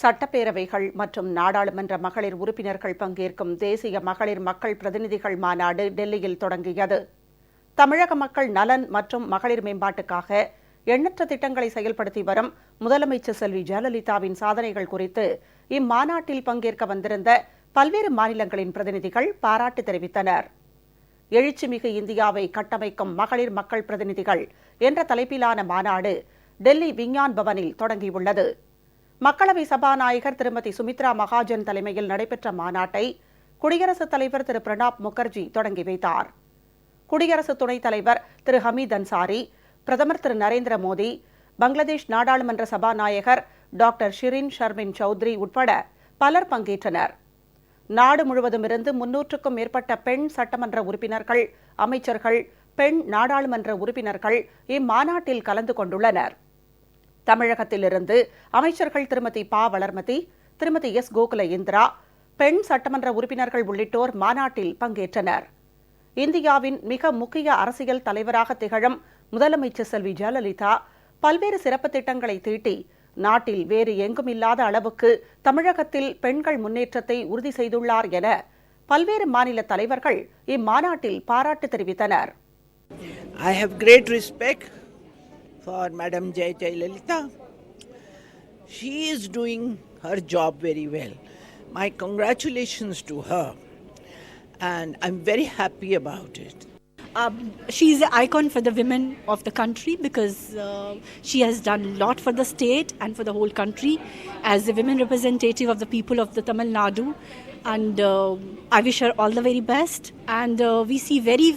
சட்டப்பேரவைகள் மற்றும் நாடாளுமன்ற மகளிர் உறுப்பினர்கள் பங்கேற்கும் தேசிய மகளிர் மக்கள் பிரதிநிதிகள் மாநாடு டெல்லியில் தொடங்கியது. தமிழக மக்கள் நலன் மற்றும் மகளிர் மேம்பாட்டுக்காக எண்ணற்ற திட்டங்களை செயல்படுத்தி வரும் முதலமைச்சர் செல்வி ஜெயலலிதாவின் சாதனைகள் குறித்து இம்மாநாட்டில் பங்கேற்க வந்திருந்த பல்வேறு மாநிலங்களின் பிரதிநிதிகள் பாராட்டு தெரிவித்தனர். எழுச்சிமிகு இந்தியாவை கட்டமைக்கும் மகளிர் மக்கள் பிரதிநிதிகள் என்ற தலைப்பிலான மாநாடு டெல்லி விஞ்ஞான் பவனில் தொடங்கியுள்ளது. மக்களவை சபாநாயகர் திருமதி சுமித்ரா மகாஜன் தலைமையில் நடைபெற்ற மாநாட்டை குடியரசுத் தலைவர் திரு. பிரணாப் முகர்ஜி தொடங்கி வைத்தார். குடியரசு துணைத் தலைவர் திரு. ஹமீத் அன்சாரி பிரதமர் திரு. நரேந்திர மோடி பங்களாதேஷ் நாடாளுமன்ற சபாநாயகர் டாக்டர் ஷிரின் ஷர்மின் சௌத்ரி உட்பட பலர் பங்கேற்றனர். நாடு முழுவதுமிருந்து முன்னூற்றுக்கும் மேற்பட்ட பெண் சட்டமன்ற உறுப்பினர்கள் அமைச்சர்கள் பெண் நாடாளுமன்ற உறுப்பினர்கள் இம்மாநாட்டில் கலந்து கொண்டுள்ளனர். தமிழகத்திலிருந்து அமைச்சர்கள் திருமதி பா. வளர்மதி திருமதி எஸ். கோகுல இந்திரா பெண் சட்டமன்ற உறுப்பினர்கள் உள்ளிட்டோர் மாநாட்டில் பங்கேற்றனர். இந்தியாவின் மிக முக்கிய அரசியல் தலைவராக திகழும் முதலமைச்சர் செல்வி ஜெயலலிதா பல்வேறு சிறப்பு திட்டங்களை தீட்டி நாட்டில் வேறு எங்கும் இல்லாத அளவுக்கு தமிழகத்தில் பெண்கள் முன்னேற்றத்தை உறுதி செய்துள்ளார் என பல்வேறு மாநில தலைவர்கள் இம்மாநாட்டில் பாராட்டு தெரிவித்தனர். I have great respect for Madam Jai Jayalalitha. She is doing her job very well. My congratulations to her, and I'm very happy about it. Um, she's an icon for the women of the country because uh, she has done a lot for the state and for the whole country as the women representative of the people of the Tamil Nadu. And uh, I wish her all the very best. And uh, we see very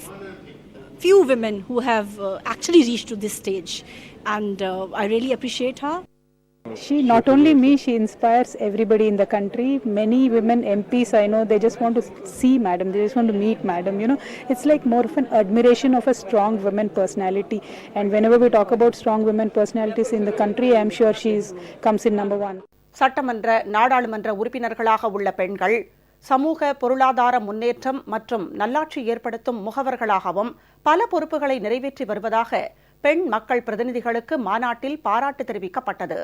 few women who have uh, actually reached to this stage. And uh, I really appreciate her. She not only me, she inspires everybody in the country. Many women MPs I know they just want to see madam, they just want to meet madam. You know, it's like more of an admiration of a strong women personality. And whenever we talk about strong women personalities in the country, I'm sure she's comes in number one. சட்டமன்ற நாடாளுமன்ற உறுப்பினர்களாக உள்ள பெண்கள் சமூக பொருளாதார முன்னேற்றம் மற்றும் நல்லாட்சி ஏற்படுத்தும் முகவர்களாகவும் பல பொறுப்புகளை நிறைவேற்றி வருவதாக பெண் மக்கள் பிரதிநிதிகளுக்கு மாநாட்டில் பாராட்டு தெரிவிக்கப்பட்டது.